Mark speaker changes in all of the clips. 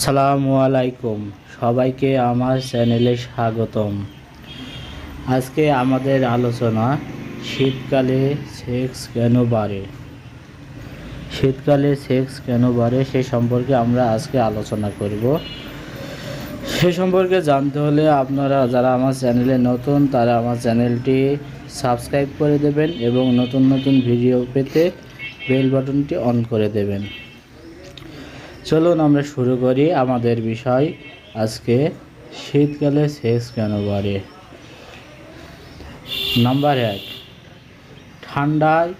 Speaker 1: আসসালামু আলাইকুম। সবাইকে আমার চ্যানেলে স্বাগতম। আজকে আমাদের আলোচনা শীতকালে সেক্স কেন বাড়ে? শীতকালে সেক্স কেন বাড়ে সে সম্পর্কে আমরা আজকে আলোচনা করব। সে সম্পর্কে জানতে হলে আপনারা যারা আমার চ্যানেলে নতুন, তারা আমার চ্যানেলটি সাবস্ক্রাইব করে দেবেন এবং নতুন নতুন ভিডিও পেতে বেল বাটনটি অন করে দেবেন। চলুন আমরা শুরু করি আমাদের বিষয় আজকে শীতকালে সেক্স কেন বাড়ে? নাম্বার এক, ঠান্ডায়,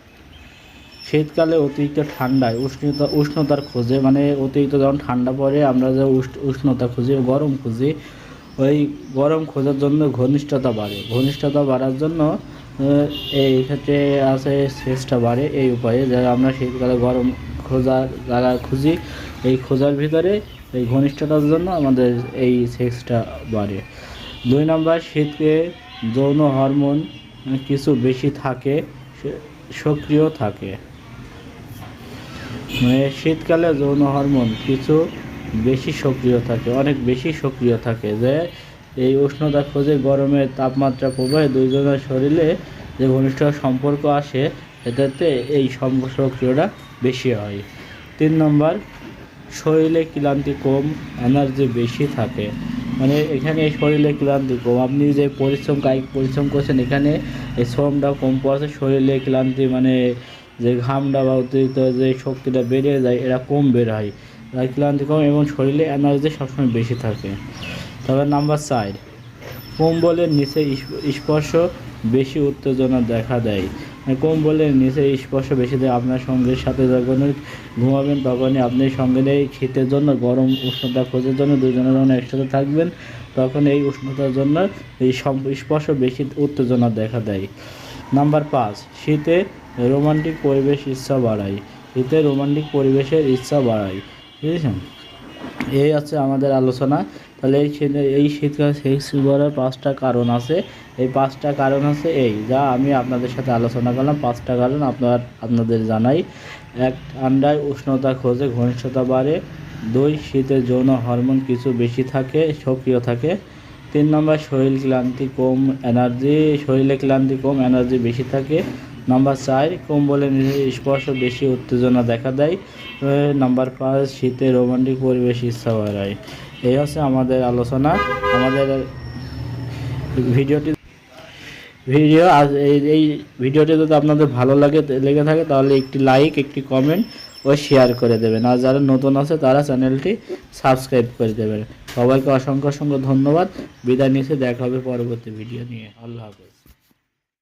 Speaker 1: শীতকালে অতিরিক্ত ঠান্ডায় উষ্ণতা, উষ্ণতার খোঁজে মানে অতিরিক্ত যখন ঠান্ডা পড়ে, আমরা যে উষ্ণ- উষ্ণতা খুঁজি, গরম খুঁজি, ওই গরম খোঁজার জন্য ঘনিষ্ঠতা বাড়ে। ঘনিষ্ঠতা বাড়ার জন্য এই ক্ষেত্রে আছে সেক্সটা বাড়ে, এই উপায়ে যারা আমরা শীতকালে গরম খোঁজার জায়গা খুঁজি, এই খোঁজার ভিতরে এই ঘনিষ্ঠতার জন্য আমাদের এই সেক্সটা বাড়ে। দুই নম্বর, শীতকে যৌন হরমোন কিছু বেশি থাকে সক্রিয় থাকে। মানে শীতকালে যৌন হরমোন কিছু বেশি সক্রিয় থাকে, অনেক বেশি সক্রিয় থাকে যে এই উষ্ণতা খোঁজে গরমের তাপমাত্রা প্রবাহে দুইজনের শরীরে যে ঘনিষ্ঠ সম্পর্ক আসে, এটাতে এই সক্রিয়টা বেশি হয়। তিন নম্বর, শরীরে ক্লান্তি কম এনার্জি বেশি থাকে। মানে এখানে শরীরে ক্লান্তি কম। আপনি যে পরিশ্রম কায়িক পরিশ্রম করছেন, এখানে এই শ্রমটা কম পড়ছে শরীরে ক্লান্তি মানে যে ঘামটা বা অতিরিক্ত যে শক্তিটা বেড়ে যায়, এরা কম বের হয়। তাই ক্লান্তি কম এবং শরীরে এনার্জি সবসময় বেশি থাকে। তবে নাম্বার চার, কম্বলের নিচে স্পর্শ বেশি উত্তেজনা দেখা দেয়। কম্বলের নিচে স্পর্শ বেশি দেয় আপনার সঙ্গের সাথে যখন ঘুমাবেন তখনই আপনি সঙ্গে এই শীতের জন্য, গরম উষ্ণতা খোঁজার জন্য দুজনে যখন একসাথে থাকবেন, তখন এই উষ্ণতার জন্য এই স্পর্শ বেশি উত্তেজনা দেখা দেয়। নাম্বার পাঁচ, শীতে রোমান্টিক পরিবেশ ইচ্ছা বাড়ায়। শীতে রোমান্টিক পরিবেশের ইচ্ছা বাড়ায়। বুঝেছেন? এই আছে আমাদের আলোচনা। তাহলে এই এই শীতকালে সেক্স করার পাঁচটা কারণ আছে। এই পাঁচটা কারণ আছে এই, যা আমি আপনাদের সাথে আলোচনা করলাম। পাঁচটা কারণ আপনার, আপনাদের জানাই। এক, ঠান্ডায় উষ্ণতা খোঁজে ঘনিষ্ঠতা বাড়ে। দুই, শীতে যৌন হরমোন কিছু বেশি থাকে, সক্রিয় থাকে। তিন নম্বর, শরীর ক্লান্তি কম এনার্জি, শরীরে ক্লান্তি কম এনার্জি বেশি থাকে। নাম্বার চার কম্বলের নিচে স্পর্শ বেশি, উত্তেজনা দেখা দেয়। নাম্বার পাঁচ, শীতে রোমান্টিক পরিবেশ ইচ্ছা বাড়ায়। এই হচ্ছে আমাদের আলোচনা। আমাদের ভিডিওটি ভিডিও আজ এই ভিডিওটি যদি আপনাদের ভালো লাগে, লেগে থাকে, তাহলে একটি লাইক একটি কমেন্ট ও শেয়ার করে দেবেন। আর যারা নতুন আছে, তারা চ্যানেলটি সাবস্ক্রাইব করে দেবেন। সবাইকে অসংখ্য অসংখ্য ধন্যবাদ। বিদায় নিচে দেখা হবে পরবর্তী ভিডিও নিয়ে। আল্লাহ হাফেজ।